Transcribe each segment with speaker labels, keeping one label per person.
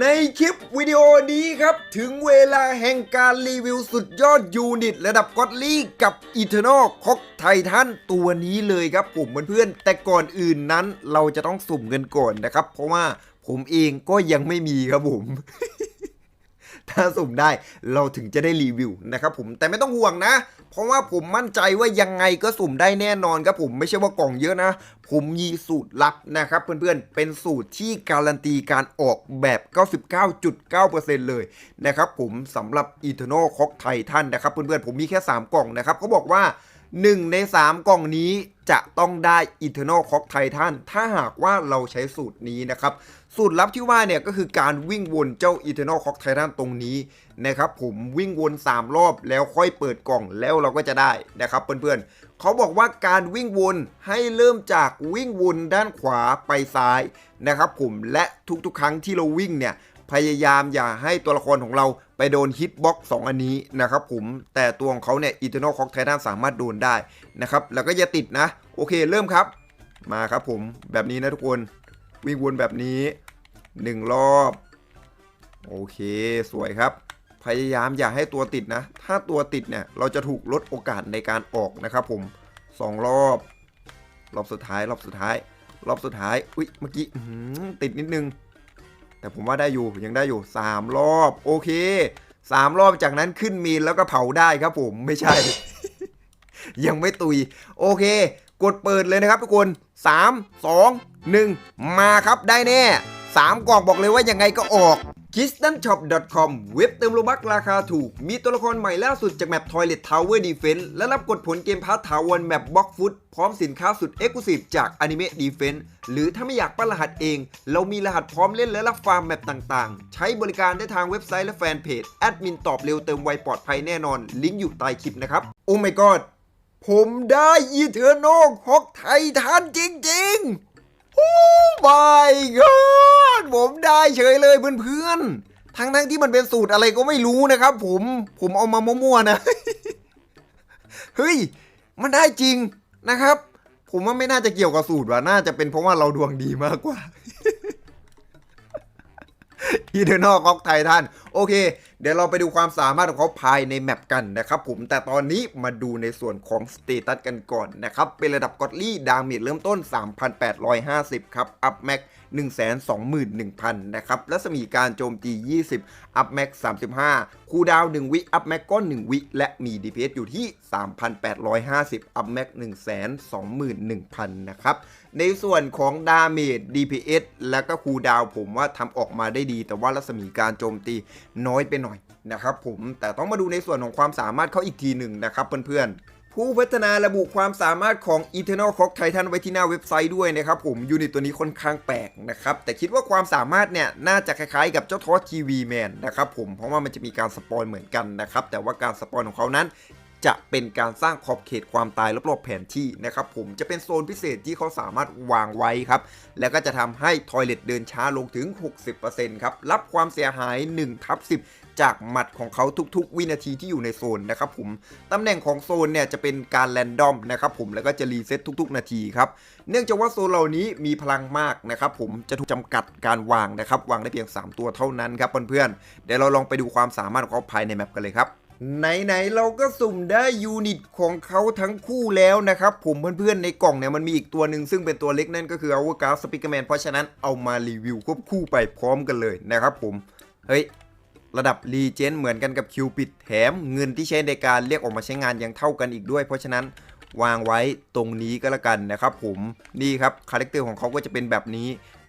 Speaker 1: ในคลิปวิดีโอนี้ครับ ถึงเวลาแห่งการรีวิวสุดยอดยูนิต ระดับก็อดลี่กับอีเทอร์นอลคอกไททันตัวนี้เลยครับผมเพื่อนๆแต่ก่อนอื่นนั้นเราจะต้องสุ่มเงินก่อนนะครับ เพราะว่าผมเองก็ยังไม่มีครับผม ถ้าสุ่มได้เราถึงจะได้รีวิวนะครับผมแต่ไม่ต้องห่วงนะ เพราะว่าผมมั่นใจว่ายังไงก็สุ่มได้แน่นอนครับผมไม่ใช่ว่ากล่องเยอะนะ ผมมีสูตรลับนะครับเพื่อนๆเป็นสูตรที่การันตีการออกแบบ 99.9%เลยนะครับผมสำหรับ Eternal c o c k Titan นะครับเพื่อนๆผมมีแค่ 3 กล่องนะครับเขาบอกว่า 1 ใน 3 กล่องนี้จะต้องได้ Eternal c o c k Titan ถ้าหากว่าเราใช้สูตรนี้นะครับ สูตรลับที่ว่าเนี่ยก็คือการวิ่งวนเจ้า Eternal c o c k Titan ตรงนี้นะครับผมวิ่งวน 3 รอบแล้วค่อยเปิดกล่องแล้วเราก็จะได้นะครับเพื่อนๆเขาบอกว่าการวิ่งวนให้เริ่มจากวิ่งวนด้านขวาไปซ้ายนะครับผมและทุกๆ ครั้งที่เราวิ่งเนี่ยพยายามอย่าให้ตัวละครของเราไปโดนฮิตบ็อกซ์2อันนี้นะครับผมแต่ตัวของเขาเนี่ย Eternal c o c k Titan สามารถโดนได้นะครับแล้วก็อย่าติดนะ โอเคเริ่มครับ มาครับผมแบบนี้นะทุกคนวิ่งวนแบบนี้ 1 รอบ โอเคสวยครับ พยายามอย่าให้ตัวติดนะ ถ้าตัวติดเนี่ยเราจะถูกลดโอกาสในการออกนะครับผม 2 รอบ รอบสุดท้าย รอบสุดท้าย รอบสุดท้ายอุ้ยเมื่อกี้ติดนิดนึง แต่ผมว่าได้อยู่ยังได้อยู่ 3 รอบโอเค 3 รอบจากนั้นขึ้นมีนแล้วก็เผาได้ครับผมไม่ใช่ ยังไม่ตุย โอเค กดเปิดเลยนะครับทุกคน 3 2 1 มาครับได้แน่ 3 กล่องบอกเลยว่ายังไงก็ออก k i s t a n s h o p c o m เว็บเติมโลบักราคาถูก มีตัวละครใหม่ล่าสุดจากแมป Toilet Tower Defense และรับกดผลเกมพาร์ทถาวรแมปบล็อกฟุตพร้อมสินค้าสุด Exclusive จาก Anime Defense หรือถ้าไม่อยากปั้นรหัสเอง เรามีรหัสพร้อมเล่นและรับฟาร์มแมปต่างๆ ใช้บริการได้ทางเว็บไซต์และแฟนเพจแอดมินตอบเร็วเติมไวปลอดภัยแน่นอน ลิงก์อยู่ใต้คลิปนะครับ โอ้ my god ผมได้อีเทอร์โนฮอกไททันจริง ๆ โอ้ my god ผมได้เฉยเลยเพื่อนๆ ทั้งทั้งๆที่มันเป็นสูตรอะไรก็ไม่รู้นะครับ ผม ผมเอามามั่วๆนะ เฮ้ย มันได้จริงนะครับ ผมว่าไม่น่าจะเกี่ยวกับสูตรว่ะ น่าจะเป็นเพราะว่าเราดวงดีมากกว่าอีเทอร์นอลก๊อกไททันโอเค เดี๋ยวเราไปดูความสามารถของเขาภายในแมปกันนะครับผมแต่ตอนนี้มาดูในส่วนของสเตตัสกันก่อนนะครับเป็นระดับกอดลี่ดาเมจเริ่มต้น 3,850 ครับ อัพแม็ก 121,000 นะครับ รัศมีการโจมตี 20 อัพแม็ก35 คูดาวน์1วิอัพแม็กก็1วิ และมี DPS อยู่ที่ 3,850 อัพแม็ก121,000 นะครับ ในส่วนของดาเมจ DPS และก็คูดาวผมว่าทำออกมาได้ดี แต่ว่ารัศมีการโจมตีน้อยไปหน่อยนะครับผม แต่ต้องมาดูในส่วนของความสามารถเขาอีกทีหนึ่งนะครับเพื่อนๆ ผู้พัฒนาระบุความสามารถของ Eternal Clock Titan ไว้ที่หน้าเว็บไซต์ด้วยนะครับผมยูนิตตัวนี้ค่อนข้างแปลกนะครับ แต่คิดว่าความสามารถเนี่ย น่าจะคล้ายๆกับเจ้าทอสทีวีแมนนะครับผมเพราะว่ามันจะมีการสปอยเหมือนกันนะครับ แต่ว่าการสปอยของเขานั้นจะเป็นการสร้างขอบเขตความตายรอบๆแผนที่นะครับผมจะเป็นโซนพิเศษที่เขาสามารถวางไว้ครับ แล้วก็จะทำให้ทอยเลตเดินช้าลงถึง 60%ครับ รับความเสียหาย1ทับ10 จากหมัดของเขาทุกๆ วินาทีที่อยู่ในโซนนะครับผมตำแหน่งของโซนเนี่ยจะเป็นการแรนดอมนะครับผมแล้วก็จะรีเซ็ตทุกๆ นาทีครับเนื่องจากว่าโซนเหล่านี้มีพลังมากนะครับผมจะถูกจำกัดการวางนะครับวางได้เพียง 3 ตัวเท่านั้นครับเพื่อนๆเดี๋ยวเราลองไปดูความสามารถของเขาภายในแมปกันเลยครับไหนๆเราก็สุ่มได้ยูนิตของเขาทั้งคู่แล้วนะครับ ผมเพื่อนๆในกล่องเนี่ยมันมีอีกตัวหนึ่งซึ่งเป็นตัวเล็กนั่นก็คือ Our g a s Speaker Man เพราะฉะนั้นเอามารีวิวควบคู่ไปพร้อมกันเลยนะครับผม เฮ้ย ระดับรีเจนเหมือนกันกับคิวปิดแถมเงินที่ใช้ในการเรียกออกมาใช้งานยังเท่ากันอีกด้วย เพราะฉะนั้นวางไว้ตรงนี้ก็แล้วกันนะครับผมนี่ครับคาแรคเตอร์ของเขาก็จะเป็นแบบนี้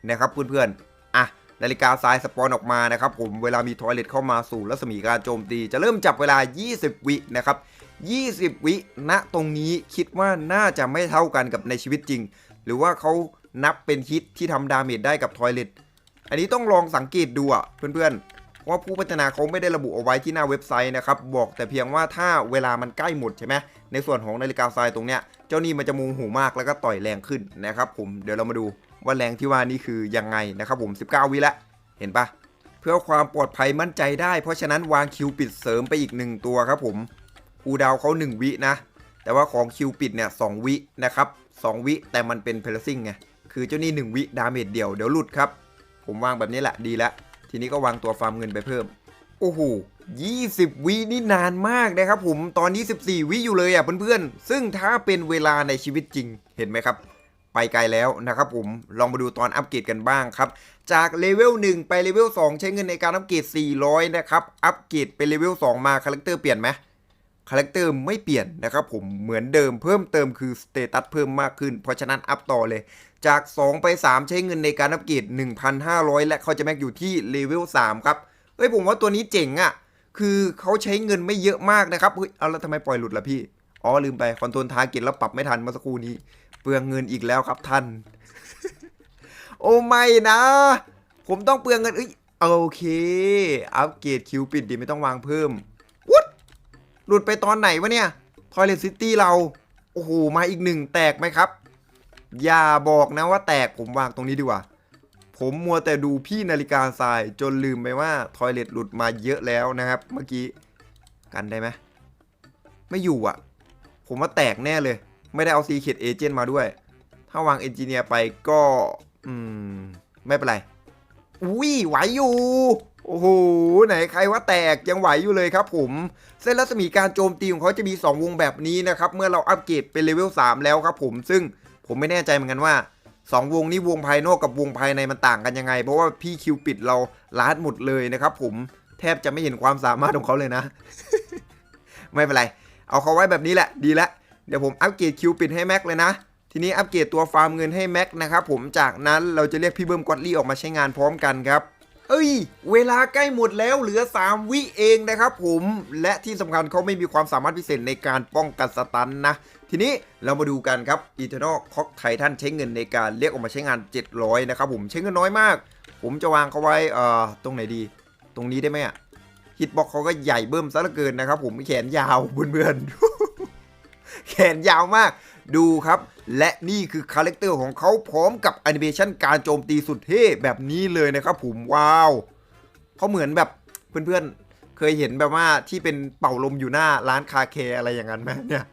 Speaker 1: นะครับเพื่อนๆอะนาฬิกาทรายสปอนออกมานะครับผมเวลามีทอยเลตเข้ามาสู่รัศมีการโจมตี จะเริ่มจับเวลา 20 วินะครับ 20 วิณตรงนี้คิดว่าน่าจะไม่เท่ากันกับในชีวิตจริง หรือว่าเขานับเป็นฮิตที่ทำดาเมจได้กับทอยเลตอันนี้ต้องลองสังเกตดูอะเพื่อนๆเพราะ ว่าผู้พัฒนาเขาไม่ได้ระบุเอาไว้ที่หน้าเว็บไซต์นะครับ บอกแต่เพียงว่าถ้าเวลามันใกล้หมดใช่ไหมในส่วนของนาฬิกาทรายตรงเนี้ยเจ้านี่มันจะมูหูมากแล้วก็ต่อยแรงขึ้นนะครับผมเดี๋ยวเรามาดูว่าแรงที่ว่านี่คือยังไงนะครับผม 19 วิแล้วเห็นปะเพื่อความปลอดภัยมั่นใจได้ เพราะฉะนั้นวางคิวปิดเสริมไปอีก1ตัวครับผมคูดาวเขา1 วินะ แต่ว่าของคิวปิดเนี่ยสวินะครับ2วิแต่มันเป็นเพลซิ่งไงคือเจ้านี่1วิดาเมจเดียวเดี๋ยวหลุดครับ ผมวางแบบนี้แหละดีแล้ว ทีนี้ก็วางตัวฟาร์มเงินไปเพิ่ม โอ้โห20 วินี่นานมากนะครับผม ตอนนี้ 14 วิอยู่เลยอะเพื่อนๆ ซึ่งถ้าเป็นเวลาในชีวิตจริง เห็นไหมครับ ไปไกลแล้วนะครับผม ลองมาดูตอนอัปเกรดกันบ้างครับ จากเลเวล1ไปเลเวล2ใช้เงินในการอัปเกรด400 นะครับ อัปเกรดไปเลเวล2มาคาแรคเตอร์เปลี่ยนไหม คาแรคเตอร์ไม่เปลี่ยนนะครับผมเหมือนเดิมเพิ่มเติมคือสเตตัสเพิ่มมากขึ้น เพราะฉะนั้นอัพต่อเลย จาก 2 ไป 3 ใช้เงินในการอัปเกรด1,500 และเขาจะแม็กอยู่ที่เลเวล3ครับ เอ้ยผมว่าตัวนี้เจ๋งอะ่ะ คือเขาใช้เงินไม่เยอะมากนะครับเฮ้ยเอาแล้วทำไมปล่อยหลุดล่ะพี่ อ๋อลืมไปคอนโทรลทาร์เก็ตแล้วปรับไม่ทันเมื่อสักครู่นี้ เปลืองเงินอีกแล้วครับท่าน โอ้ไม่นะ ผมต้องเปลืองเงินเอ้ยโอเค อัปเกรดคิวปิดดีไม่ต้องวางเพิ่ม หลุดไปตอนไหนวะเนี่ย Toilet City เรา โอ้โห มาอีกหนึ่งแตกไหมครับ อย่าบอกนะว่าแตกผมวางตรงนี้ดีกว่า ผมมัวแต่ดูพี่นาฬิกาทราย จนลืมไปว่าทอยเลทหลุดมาเยอะแล้วนะครับ เมื่อกี้ กันได้ไหมไม่อยู่อะ ผมว่าแตกแน่เลย ไม่ได้เอาซีเคดเอเจนต์มาด้วย ถ้าวางเอนจิเนียร์ไปก็ อืม ไม่เป็นไร อุ้ยไหวอยู่ โอ้โหไหนใครว่าแตกยังไหวอยู่เลยครับผมเส้นรัศมีการโจมตีของเขาจะมี 2 วงแบบนี้นะครับเมื่อเราอัปเกรดเป็นเลเวล3แล้วครับผมซึ่งผมไม่แน่ใจเหมือนกันว่า 2 วงนี้วงภายนอกกับวงภายในมันต่างกันยังไง เพราะว่าพี่คิวปิดเราลาดหมดเลยนะครับผมแทบจะไม่เห็นความสามารถของเขาเลยนะ ไม่เป็นไร เอาเขาไว้แบบนี้แหละดีละเดี๋ยวผมอัปเกรดคิวปิดให้แม็กเลยนะทีนี้อัปเกรดตัวฟาร์มเงินให้แม็กนะครับผมจากนั้นเราจะเรียกพี่เบิ้มกอดลี่ออกมาใช้งานพร้อมกันครับ เอ้ย เวลาใกล้หมดแล้วเหลือ 3 วิเองนะครับผมและที่สำคัญเขาไม่มีความสามารถพิเศษในการป้องกันสตันนะ ทีนี้เรามาดูกันครับ Eternal Cock Titan ใช้เงินในการเรียกออกมาใช้งาน 700 นะครับผมใช้เงินน้อยมาก ผมจะวางเขาไว้เอ่อตรงไหนดี ตรงนี้ได้ไหมอะฮิตบ็อกเขาก็ใหญ่เบิ่มซะเหลือเกินนะครับผมแขนยาวเพื่อนๆ แขนยาวมาก ดูครับ และนี่คือคาแรคเตอร์ของเขาพร้อมกับแอนิเมชันการโจมตีสุดเท่แบบนี้เลยนะครับผมว้าวเขาเหมือนแบบเพื่อนๆ เคยเห็นแบบว่าที่เป็นเป่าลมอยู่หน้าร้านคาแคอะไรอย่างนั้นไหมเนี่ย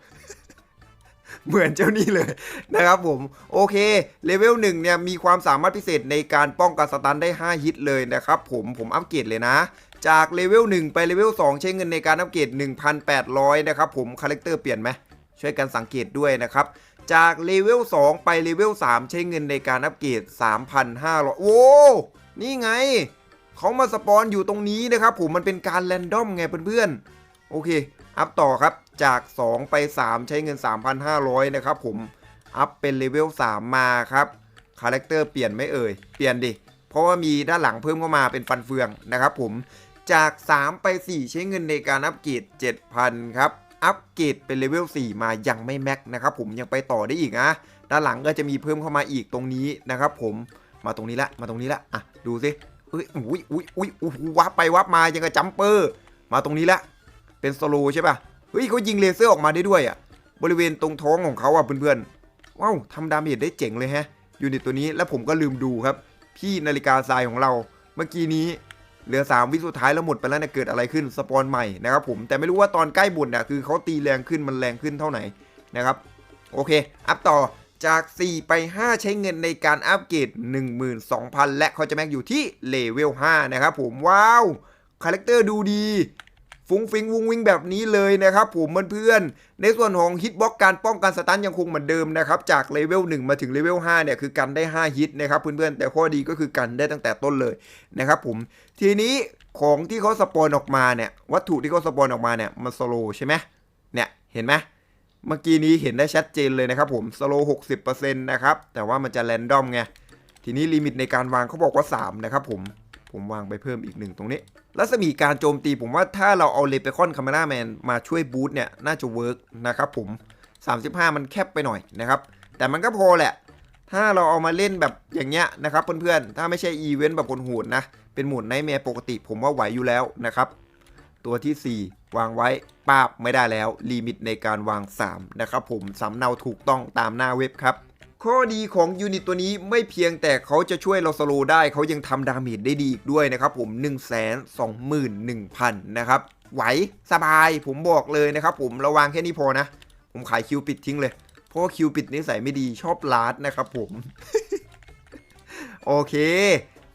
Speaker 1: เหมือนเจ้านี่เลยนะครับผม โอเคเลเวลหนึ่งเนี่ยมีความสามารถพิเศษในการป้องกันสตันได้ 5 ฮิตเลยนะครับผมผมอัปเกรดเลยนะ จากเลเวล1ไปเลเวล2ใช้เงินในการอัปเกรด1,800 นะครับผมคาแรคเตอร์เปลี่ยนไหม ช่วยกันสังเกตด้วยนะครับ จากเลเวล2ไปเลเวล3ใช้เงินในการอัปเกรด 3,500โว้นี่ไง เขามาสปอนอยู่ตรงนี้นะครับผมมันเป็นการแรนดอมไงเพื่อนๆ โอเค อัพต่อครับจาก 2 ไป 3 ใช้เงิน 3,500 นะครับผม อัพเป็นเลเวล3มาครับคาแรคเตอร์เปลี่ยนไม่เอ่ย เปลี่ยนดิ เพราะว่ามีด้านหลังเพิ่มเข้ามาเป็นฟันเฟืองนะครับผม จาก 3 ไป 4 ใช้เงินในการอัปเกรด7,000 ครับ อัปเกรดเป็นเลเวล4มายังไม่แม็กนะครับผมยังไปต่อได้อีกนะด้านหลังก็จะมีเพิ่มเข้ามาอีกตรงนี้นะครับผมมาตรงนี้ละมาตรงนี้ละอะดูสิเอ้ยอุ้ยอุ้ยอุ้ยอุ้ยวับไปวับมายังกับจัมเปอร์ มาตรงนี้ละเป็นสโลใช่ป่ะเฮ้ยเขายิงเลเซอร์ออกมาได้ด้วยอะบริเวณตรงท้องของเขาอะเพื่อนๆว้าวทำดาเมจได้เจ๋งเลยฮะยูนิตตัวนี้แล้วผมก็ลืมดูครับ พี่นาฬิกาทรายของเรา เมื่อกี้นี้ เหลือ 3 วิสุดท้ายแล้วหมดไปแล้วเนี่ยเกิดอะไรขึ้นสปอนใหม่นะครับผมแต่ไม่รู้ว่าตอนใกล้บุญเนี่ยคือเขาตีแรงขึ้นมันแรงขึ้นเท่าไหร่นะครับโอเค อัพต่อจาก 4 ไป 5 ใช้เงินในการอัพเกรด12,000 และเขาจะแม็กอยู่ที่เลเวล5นะครับผมว้าวคาแรคเตอร์ดูดี ฟุ้งฟิงวุ้งวิงแบบนี้เลยนะครับผมเพื่อนๆในส่วนของฮิตบ็อกการป้องกันสตันยังคงเหมือนเดิมนะครับจากเลเวล1มาถึงเลเวล5เนี่ยคือกันได้ 5 ฮิตนะครับเพื่อนๆแต่ข้อดีก็คือกันได้ตั้งแต่ต้นเลยนะครับผมทีนี้ของที่เขาสปอนออกมาเนี่ยวัตถุที่เขาสปอนออกมาเนี่ยมันสโลใช่ไหมเนี่ยเห็นไหมเมื่อกี้นี้เห็นได้ชัดเจนเลยนะครับผมสโล60%นะครับแต่ว่ามันจะแรนดอมไงทีนี้ลิมิตในการวางเขาบอกว่า 3 นะครับผม ผมวางไปเพิ่มอีกหนึ่งตรงนี้ รัศมีการโจมตีผมว่าถ้าเราเอาเลเปคอนคาเมราแมนมาช่วยบูสต์เนี่ย น่าจะเวิร์กนะครับผม 35 มันแคบไปหน่อยนะครับ แต่มันก็พอแหละ ถ้าเราเอามาเล่นแบบอย่างเงี้ยนะครับเพื่อนๆ ถ้าไม่ใช่อีเวนต์แบบคนหูดนะ เป็นหมุดไนท์แมร์ปกติผมว่าไหวอยู่แล้วนะครับ ตัวที่ 4 วางไว้ปาบไม่ได้แล้วลิมิตในการวาง 3 นะครับผมสำเนาถูกต้องตามหน้าเว็บครับ ข้อดีของยูนิตตัวนี้ไม่เพียงแต่เขาจะช่วยเราสโลว์ได้เขายังทำดาเมจได้ดีอีกด้วยนะครับผม 1 2 1 0 0 0 นะครับ ไหวสบายผมบอกเลยนะครับผมระวังแค่นี้พอนะ ผมขายคิวปิดทิ้งเลย เพราะว่าคิวปิดนิสัยไม่ดีชอบลาดนะครับผม โอเค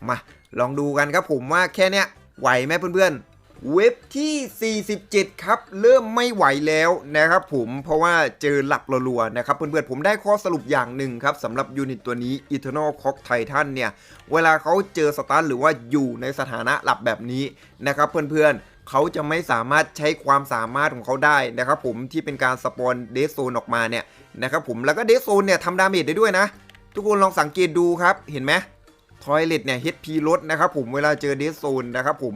Speaker 1: มา ลองดูกันครับผมว่าแค่เนี้ยไหวไหมเพื่อนๆ เว็บที่ 47 ครับ เริ่มไม่ไหวแล้วนะครับผมเพราะว่าเจอหลับรัวๆนะครับเพื่อนๆผมได้ข้อสรุปอย่างหนึ่งครับสำหรับยูนิตตัวนี้ Eternal Cock Titan เนี่ย เวลาเขาเจอสตาร์หรือว่าอยู่ในสถานะหลับแบบนี้นะครับเพื่อนๆเขาจะไม่สามารถใช้ความสามารถของเขาได้นะครับผมที่เป็นการสปอนเดสโซนออกมาเนี่ยนะครับผมแล้วก็เดสโซนเนี่ยทำดาเมจได้ด้วยนะ ทุกคนลองสังเกตดูครับเห็นไหมทอยเลตเนี่ย HP ลดนะครับผมเวลาเจอเดสโซนนะครับผม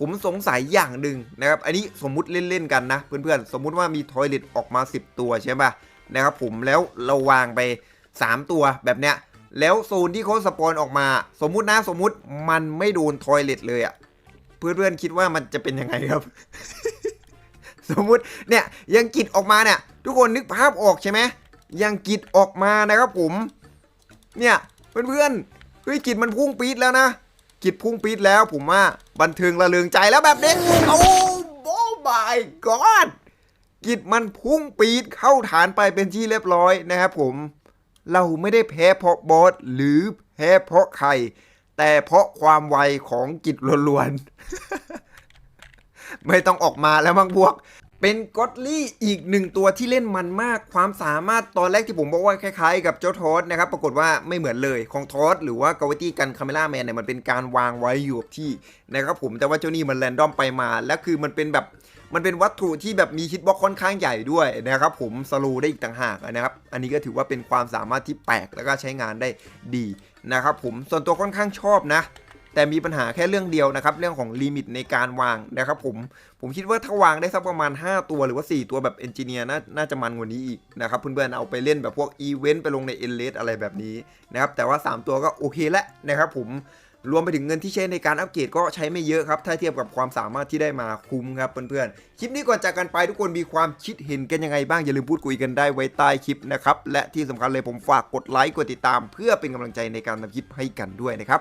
Speaker 1: ผมสงสัยอย่างหนึ่งนะครับ อันนี้สมมุติเล่นๆกันนะเพื่อนๆ สมมุติว่ามีทอยเลตออกมา 10 ตัวใช่ป่ะนะครับผมแล้วเราวางไป 3 ตัวแบบเนี้ยแล้วโซนที่เขาสปอนออกมา สมมุตินะสมมุติมันไม่โดนทอยเลตเลยอะเพื่อนๆคิดว่ามันจะเป็นยังไงครับ สมมุติเนี่ยยังกิดออกมาเนี่ย ทุกคนนึกภาพออกใช่ไหมยังกิดออกมานะครับผม เนี่ยเพื่อนๆเฮ้ยกิจมันพุ่งปี๊ดแล้วนะ กิจพุ่งปีดแล้วผมว่าบันเทิงระเริงใจแล้วแบบเด็กโอ้โอ้ my god กิจมันพุ่งปีดเข้าฐานไปเป็นที่เรียบร้อยนะครับผม เราไม่ได้แพ้เพราะบอสหรือแพ้เพราะใคร แต่เพราะความไวของกิจล้วนๆ ไม่ต้องออกมาแล้วมั้งพวก เป็นก็อดลี่อีกหนึ่งตัวที่เล่นมันมาก ความสามารถตอนแรกที่ผมบอกว่าคล้ายๆ กับเจ้าทอสนะครับ ปรากฏว่าไม่เหมือนเลยของทอสหรือว่ากาวตี้กันคาเมล่าแมนเนี่ยมันเป็นการวางไว้อยู่กับที่นะครับผมแต่ว่าเจ้านี่มันแรนดอมไปมา และคือมันเป็นแบบมันเป็นวัตถุที่แบบมีฮิตบ็อกค่อนข้างใหญ่ด้วยนะครับผมสโลได้อีกต่างหากนะครับ อันนี้ก็ถือว่าเป็นความสามารถที่แปลกแล้วก็ใช้งานได้ดีนะครับผมส่วนตัวค่อนข้างชอบนะ แต่มีปัญหาแค่เรื่องเดียวนะครับ เรื่องของลิมิตในการวางนะครับผม ผมคิดว่าถ้าวางได้สักประมาณ 5 ตัวหรือว่า 4 ตัวแบบเอนจิเนียร์น่าจะมันกว่านี้อีกนะครับเพื่อนๆเอาไปเล่นแบบพวกอีเวนต์ไปลงในเอเลสอะไรแบบนี้นะครับแต่ว่า 3 ตัวก็โอเคแล้วนะครับผมรวมไปถึงเงินที่ใช้ในการอัปเกรดก็ใช้ไม่เยอะครับ ถ้าเทียบกับความสามารถที่ได้มาคุ้มครับเพื่อนๆ คลิปนี้ก่อนจากกันไปทุกคนมีความคิดเห็นกันยังไงบ้าง อย่าลืมพูดคุยกันได้ไว้ใต้คลิปนะครับ และที่สำคัญเลยผมฝากกดไลค์กดติดตาม เพื่อเป็นกำลังใจในการทำคลิปให้กันด้วยนะครับ